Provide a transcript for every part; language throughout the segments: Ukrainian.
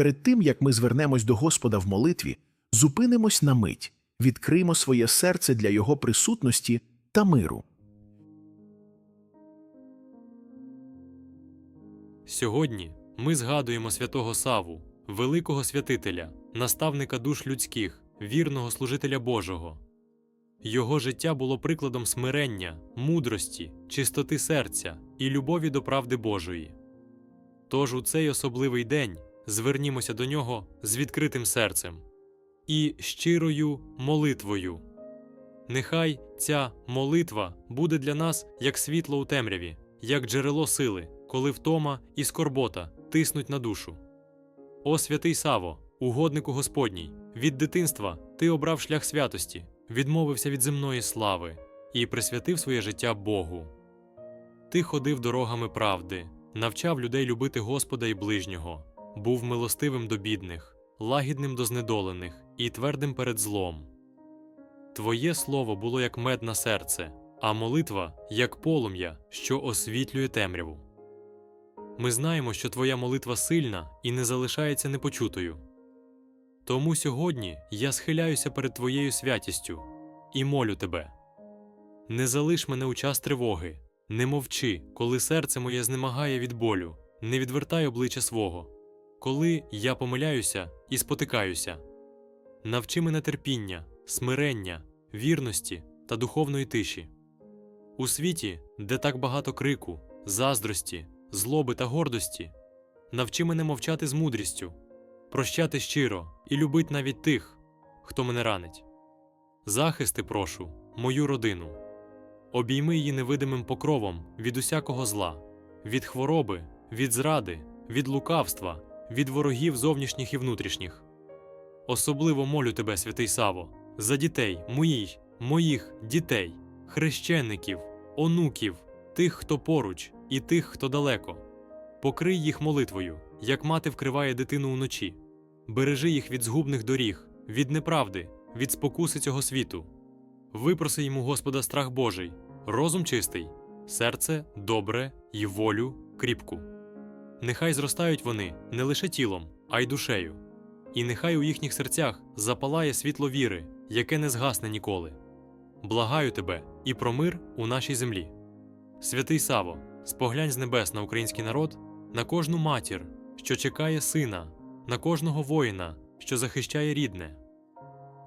Перед тим, як ми звернемось до Господа в молитві, зупинимось на мить, відкриємо своє серце для Його присутності та миру. Сьогодні ми згадуємо святого Саву, великого святителя, наставника душ людських, вірного служителя Божого. Його життя було прикладом смирення, мудрості, чистоти серця і любові до правди Божої. Тож у цей особливий день звернімося до нього з відкритим серцем і щирою молитвою. Нехай ця молитва буде для нас як світло у темряві, як джерело сили, коли втома і скорбота тиснуть на душу. О святий Саво, угоднику Господній, від дитинства ти обрав шлях святості, відмовився від земної слави і присвятив своє життя Богу. Ти ходив дорогами правди, навчав людей любити Господа і ближнього, був милостивим до бідних, лагідним до знедолених і твердим перед злом. Твоє слово було як мед на серце, а молитва як полум'я, що освітлює темряву. Ми знаємо, що твоя молитва сильна і не залишається непочутою. Тому сьогодні я схиляюся перед Твоєю святістю і молю тебе. Не залиш мене у час тривоги, не мовчи, коли серце моє знемагає від болю, не відвертай обличчя свого, коли я помиляюся і спотикаюся. Навчи мене терпіння, смирення, вірності та духовної тиші. У світі, де так багато крику, заздрості, злоби та гордості, навчи мене мовчати з мудрістю, прощати щиро і любить навіть тих, хто мене ранить. Захисти прошу, мою родину, обійми її невидимим покровом від усякого зла, від хвороби, від зради, від лукавства, від ворогів зовнішніх і внутрішніх. Особливо молю тебе, святий Саво, за дітей, моїх, моїх дітей, хрещеників, онуків, тих, хто поруч, і тих, хто далеко. Покрий їх молитвою, як мати вкриває дитину уночі. Бережи їх від згубних доріг, від неправди, від спокуси цього світу. Випроси йому Господа страх Божий, розум чистий, серце добре і волю кріпку. Нехай зростають вони не лише тілом, а й душею, і нехай у їхніх серцях запалає світло віри, яке не згасне ніколи. Благаю тебе і про мир у нашій землі. Святий Саво, споглянь з небес на український народ, на кожну матір, що чекає сина, на кожного воїна, що захищає рідне.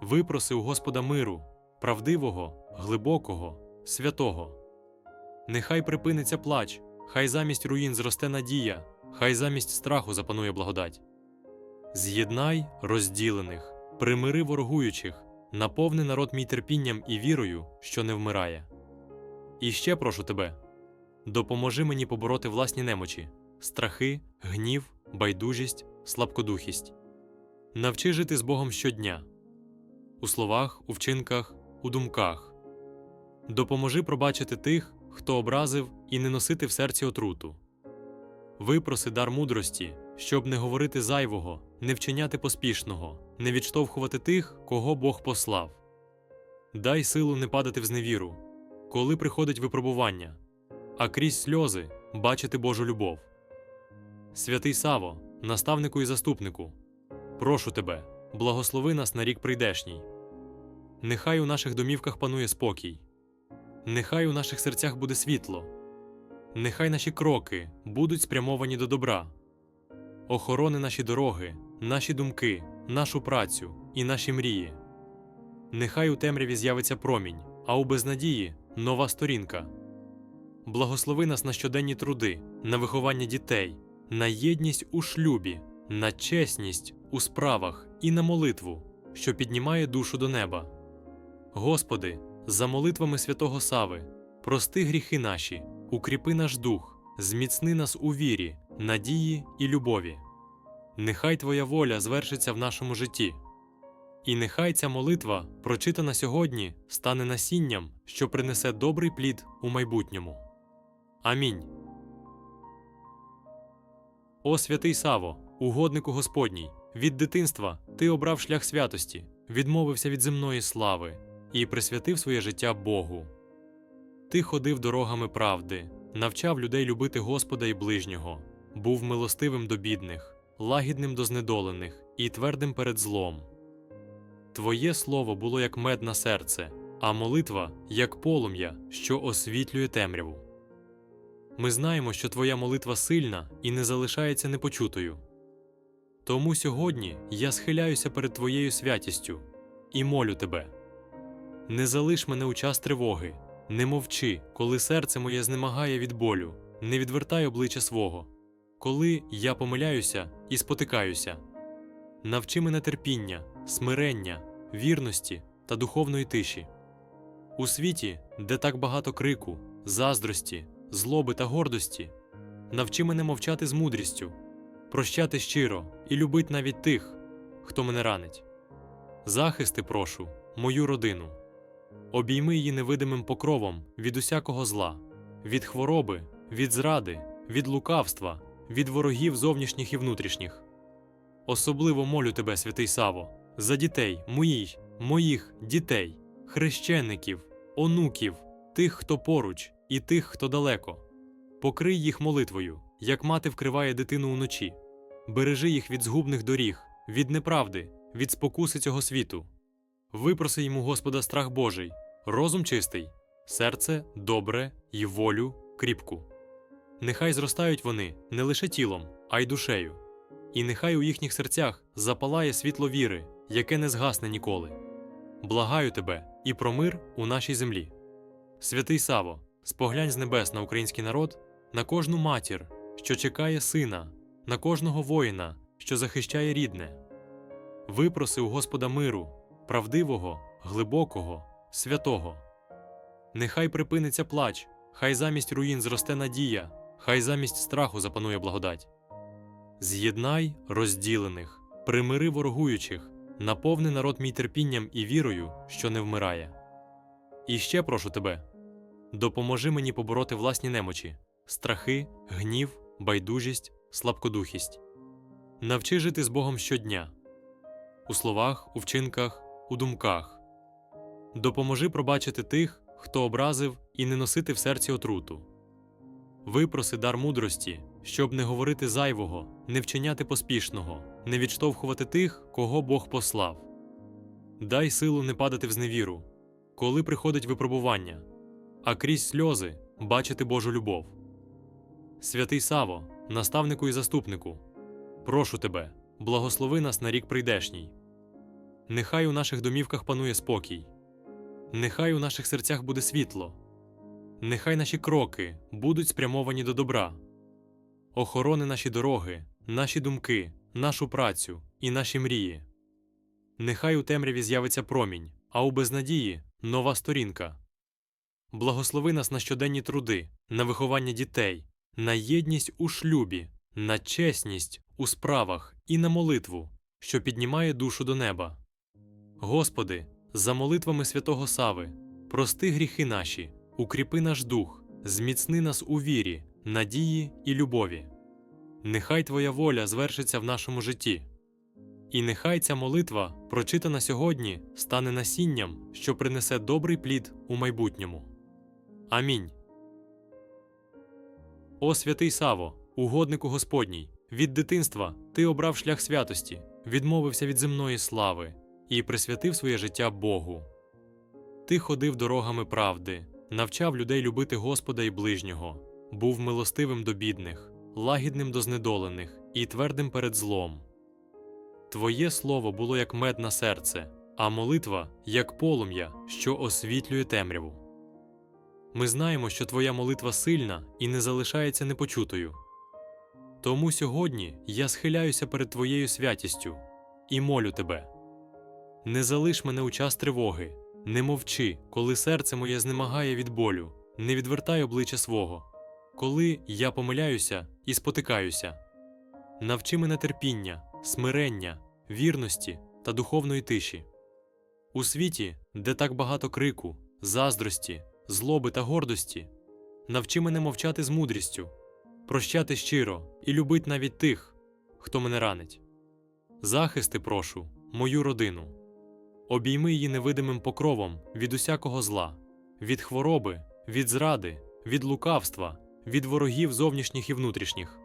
Випроси у Господа миру, правдивого, глибокого, святого. Нехай припиниться плач, хай замість руїн зросте надія, хай замість страху запанує благодать. З'єднай розділених, примири ворогуючих, наповни народ мій терпінням і вірою, що не вмирає. І ще прошу тебе допоможи мені побороти власні немочі, страхи, гнів, байдужість, слабкодухість. Навчи жити з Богом щодня у словах, у вчинках, у думках. Допоможи пробачити тих, хто образив, і не носити в серці отруту. Випроси дар мудрості, щоб не говорити зайвого, не вчиняти поспішного, не відштовхувати тих, кого Бог послав. Дай силу не падати в зневіру, коли приходить випробування, а крізь сльози бачити Божу любов. Святий Саво, наставнику і заступнику, прошу тебе, благослови нас на рік прийдешній. Нехай у наших домівках панує спокій, нехай у наших серцях буде світло, нехай наші кроки будуть спрямовані до добра, охорони наші дороги, наші думки, нашу працю і наші мрії. Нехай у темряві з'явиться промінь, а у безнадії нова сторінка. Благослови нас на щоденні труди, на виховання дітей, на єдність у шлюбі, на чесність у справах і на молитву, що піднімає душу до неба. Господи, за молитвами святого Сави, прости гріхи наші, укріпи наш дух, зміцни нас у вірі, надії і любові. Нехай Твоя воля звершиться в нашому житті. І нехай ця молитва, прочитана сьогодні, стане насінням, що принесе добрий плід у майбутньому. Амінь. О святий Саво, угоднику Господній, від дитинства ти обрав шлях святості, відмовився від земної слави і присвятив своє життя Богу. Ти ходив дорогами правди, навчав людей любити Господа і ближнього, був милостивим до бідних, лагідним до знедолених і твердим перед злом. Твоє слово було як мед на серце, а молитва як полум'я, що освітлює темряву. Ми знаємо, що твоя молитва сильна і не залишається непочутою. Тому сьогодні я схиляюся перед Твоєю святістю і молю Тебе. Не залиш мене у час тривоги, не мовчи, коли серце моє знемагає від болю, не відвертай обличчя свого, коли я помиляюся і спотикаюся. Навчи мене терпіння, смирення, вірності та духовної тиші. У світі, де так багато крику, заздрості, злоби та гордості, навчи мене мовчати з мудрістю, прощати щиро і любить навіть тих, хто мене ранить. Захисти прошу, мою родину. Обійми її невидимим покровом від усякого зла, від хвороби, від зради, від лукавства, від ворогів зовнішніх і внутрішніх. Особливо молю тебе, святий Саво, за дітей, моїх, моїх дітей, хрещеників, онуків, тих, хто поруч, і тих, хто далеко. Покрий їх молитвою, як мати вкриває дитину уночі. Бережи їх від згубних доріг, від неправди, від спокуси цього світу. Випроси йому Господа страх Божий, розум чистий, серце добре й волю кріпку. Нехай зростають вони не лише тілом, а й душею, і нехай у їхніх серцях запалає світло віри, яке не згасне ніколи. Благаю тебе і про мир у нашій землі. Святий Саво, споглянь з небес на український народ, на кожну матір, що чекає сина, на кожного воїна, що захищає рідне. Випроси у Господа миру, правдивого, глибокого, святого. Нехай припиниться плач, хай замість руїн зросте надія, хай замість страху запанує благодать. З'єднай розділених, примири ворогуючих, наповни народ мій терпінням і вірою, що не вмирає. І ще прошу тебе допоможи мені побороти власні немочі, страхи, гнів, байдужість, слабкодухість. Навчи жити з Богом щодня у словах, у вчинках, у думках. Допоможи пробачити тих, хто образив, і не носити в серці отруту. Випроси дар мудрості, щоб не говорити зайвого, не вчиняти поспішного, не відштовхувати тих, кого Бог послав. Дай силу не падати в зневіру, коли приходить випробування, а крізь сльози бачити Божу любов. Святий Саво, наставнику і заступнику, прошу тебе, благослови нас на рік прийдешній. Нехай у наших домівках панує спокій, нехай у наших серцях буде світло, нехай наші кроки будуть спрямовані до добра, охорони наші дороги, наші думки, нашу працю і наші мрії. Нехай у темряві з'явиться промінь, а у безнадії нова сторінка. Благослови нас на щоденні труди, на виховання дітей, на єдність у шлюбі, на чесність у справах і на молитву, що піднімає душу до неба. Господи, за молитвами святого Сави, прости гріхи наші, укріпи наш дух, зміцни нас у вірі, надії і любові. Нехай Твоя воля звершиться в нашому житті. І нехай ця молитва, прочитана сьогодні, стане насінням, що принесе добрий плід у майбутньому. Амінь. О святий Саво, угоднику Господній, від дитинства ти обрав шлях святості, відмовився від земної слави і присвятив своє життя Богу. Ти ходив дорогами правди, навчав людей любити Господа і ближнього, був милостивим до бідних, лагідним до знедолених і твердим перед злом. Твоє слово було як мед на серце, а молитва як полум'я, що освітлює темряву. Ми знаємо, що твоя молитва сильна і не залишається непочутою. Тому сьогодні я схиляюся перед Твоєю святістю і молю тебе. Не залиш мене у час тривоги, не мовчи, коли серце моє знемагає від болю, не відвертай обличчя свого, коли я помиляюся і спотикаюся. Навчи мене терпіння, смирення, вірності та духовної тиші. У світі, де так багато крику, заздрості, злоби та гордості, навчи мене мовчати з мудрістю, прощати щиро і любить навіть тих, хто мене ранить. Захисти прошу, мою родину. Обійми її невидимим покровом від усякого зла, від хвороби, від зради, від лукавства, від ворогів зовнішніх і внутрішніх.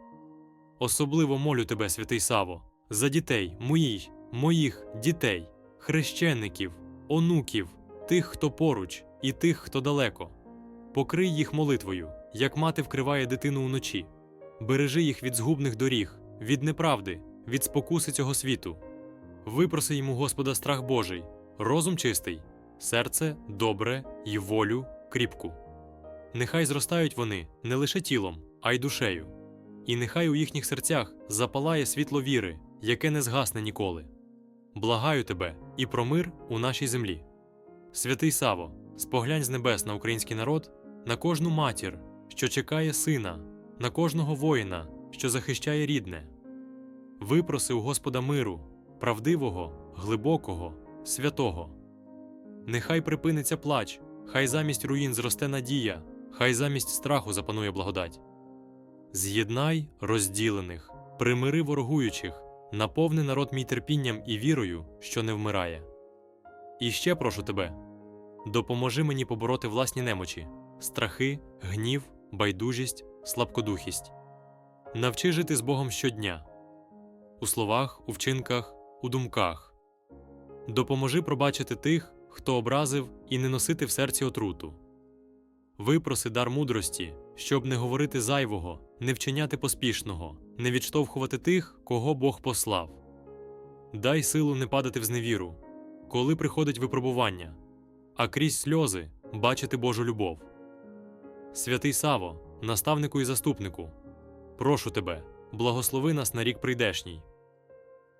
Особливо молю тебе, святий Саво, за дітей, моїх, моїх дітей, хрещеників, онуків, тих, хто поруч, і тих, хто далеко. Покрий їх молитвою, як мати вкриває дитину уночі. Бережи їх від згубних доріг, від неправди, від спокуси цього світу. Випроси йому Господа страх Божий, розум чистий, серце добре й волю кріпку. Нехай зростають вони не лише тілом, а й душею, і нехай у їхніх серцях запалає світло віри, яке не згасне ніколи. Благаю тебе і про мир у нашій землі. Святий Саво, споглянь з небес на український народ, на кожну матір, що чекає сина, на кожного воїна, що захищає рідне. Випроси у Господа миру, правдивого, глибокого, святого. Нехай припиниться плач, хай замість руїн зросте надія, хай замість страху запанує благодать. З'єднай розділених, примири ворогуючих, наповни народ мій терпінням і вірою, що не вмирає. І ще прошу тебе допоможи мені побороти власні немочі, страхи, гнів, байдужість, слабкодухість. Навчи жити з Богом щодня у словах, у вчинках, у думках. Допоможи пробачити тих, хто образив, і не носити в серці отруту. Випроси дар мудрості, щоб не говорити зайвого, не вчиняти поспішного, не відштовхувати тих, кого Бог послав. Дай силу не падати в зневіру, коли приходить випробування, а крізь сльози бачити Божу любов. Святий Саво, наставнику і заступнику, прошу тебе, благослови нас на рік прийдешній.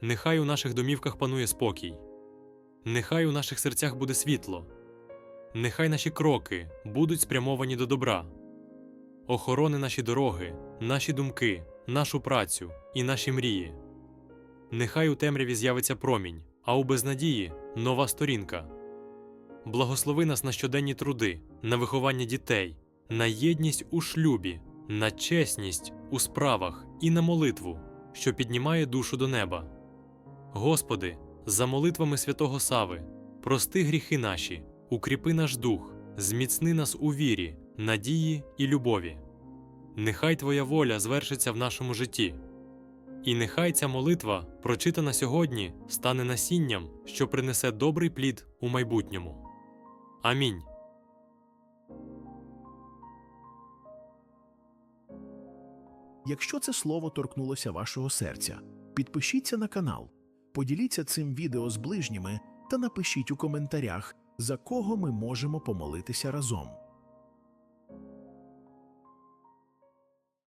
Нехай у наших домівках панує спокій, нехай у наших серцях буде світло, нехай наші кроки будуть спрямовані до добра. Охорони наші дороги, наші думки, нашу працю і наші мрії. Нехай у темряві з'явиться промінь, а у безнадії нова сторінка. Благослови нас на щоденні труди, на виховання дітей, на єдність у шлюбі, на чесність у справах і на молитву, що піднімає душу до неба. Господи, за молитвами святого Сави, прости гріхи наші, укріпи наш дух, зміцни нас у вірі, надії і любові. Нехай Твоя воля звершиться в нашому житті. І нехай ця молитва, прочитана сьогодні, стане насінням, що принесе добрий плід у майбутньому. Амінь. Якщо це слово торкнулося вашого серця, підпишіться на канал, поділіться цим відео з ближніми та напишіть у коментарях, за кого ми можемо помолитися разом.